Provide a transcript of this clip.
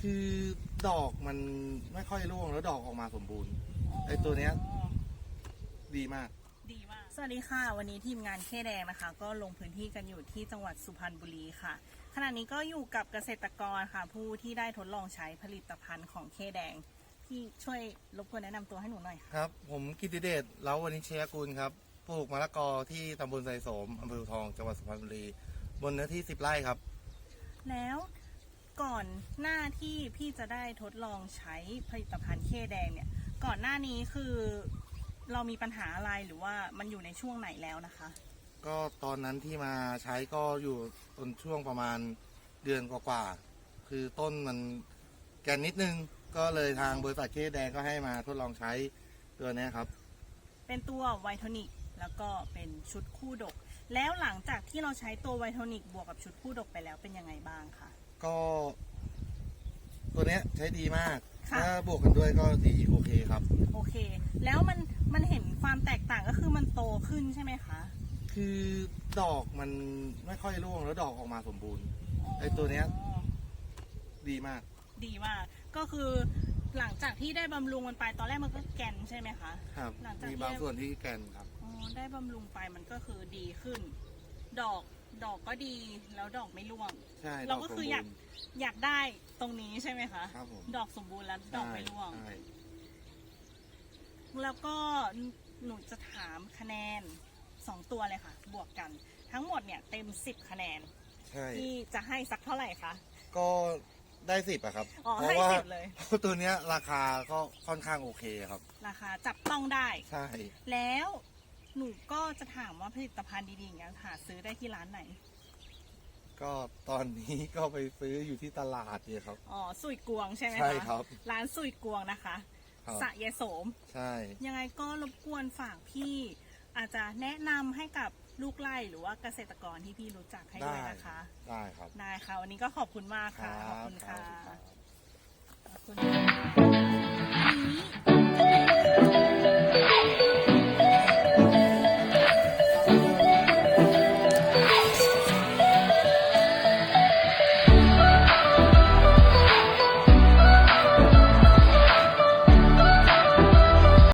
คือดอกมันไม่ค่อยร่วงแล้วดอกออกมาสมบูรณ์ ไอ้ตัวเนี้ย ดีมาก ดีมาก สวัสดีค่ะ วันนี้ทีมงานเคแดงนะคะ ก็ลงพื้นที่กันอยู่ที่จังหวัดสุพรรณบุรีค่ะ ขณะนี้ก็อยู่กับเกษตรกรค่ะ ผู้ที่ได้ทดลองใช้ผลิตภัณฑ์ของเคแดง พี่ช่วยรบกวนแนะนำตัวให้หนูหน่อยค่ะ ครับ ผมกิติเดชเล้าวันนิชยกุลครับ ปลูกมะละกอที่ตำบลไซโสมอำเภออู่ทอง จังหวัดสุพรรณบุรี บนเนื้อที่ 10 ไร่ครับ แล้วก่อน หน้าที่พี่จะได้ทดลองใช้ผลิตภัณฑ์เคแดงเนี่ย ก่อนหน้านี้คือเรามีปัญหาอะไรหรือว่ามันอยู่ในช่วงไหนแล้วนะคะ ก็ตอนนั้นที่มาใช้ก็อยู่ตอนช่วงประมาณเดือนกว่าๆ คือต้นมันแกนนิดนึง ก็เลยทางบริษัทเคแดงก็ให้มาทดลองใช้ตัวเนี้ยครับ เป็นตัวไวท์โทนิกแล้วก็เป็นชุดคู่ดก แล้วหลังจากที่เราใช้ตัวไวท์โทนิกบวกกับชุดคู่ดกไปแล้วเป็นยังไงบ้างคะ ก็ ตัวเนี้ยใช้ดีมาก ค่ะ ถ้าบวกกันด้วยก็ดีโอเคครับ โอเค แล้วมันมันเห็นความแตกต่างก็คือมันโตขึ้นใช่ไหมคะคือดอกมันไม่ค่อยร่วงแล้วดอกออกมาสมบูรณ์ ไอ้ตัวเนี้ย อ๋อดีมาก ดีมากก็คือหลังจากที่ได้บำรุงมันไปตอนแรกมันก็แกนใช่ไหมคะ ครับ หลังจากที่มีบางส่วนที่แกนครับ อ๋อได้บำรุงไปมันก็คือดีขึ้น ดอกดอกก็ดีแล้วดอกไม่ร่วง ใช่เราก็ดสมคือบูอยากรณ์ อยากได้ตรงนี้ใช่ไหมคะ ครับผม ดอกสมบูรณ์แล้วดอกไม่ร่วง ใช่แล้วก็หนูจะถามคะแนนสองตัวเลยค่ะ บวกกัน ทั้งหมดเนี่ยเต็มสิบคะแนนใช่ ที่จะให้สักเท่าไหร่คะ ก็ได้สิบอะครับ อ๋อเพให้ราะว่าสิบเลยเพราะตัวเนี้ยราคาก็ค่อนข้างโอเคครับ ราคาจับต้องได้ ใช่ แล้ว หนูก็จะถามว่าผลิตภัณฑ์ดีๆอย่างเงี้ยหาซื้อได้ที่ร้านไหน ก็ตอนนี้ก็ไปซื้ออยู่ที่ตลาดเนี่ยครับ อ๋อสุยกวงใช่ไหมคะใช่ครับ ร้านสุยกวงนะคะครับ สะยายโสม ใช่ ยังไงก็รบกวนฝากพี่ อาจจะแนะนำให้กับลูกไร่หรือว่าเกษตรกรที่พี่รู้จักให้ด้วยนะคะ ได้ครับได้ค่ะวันนี้ก็ขอบคุณมากค่ะ ขอบคุณรัค่ะ รับขอบคุณค่ะ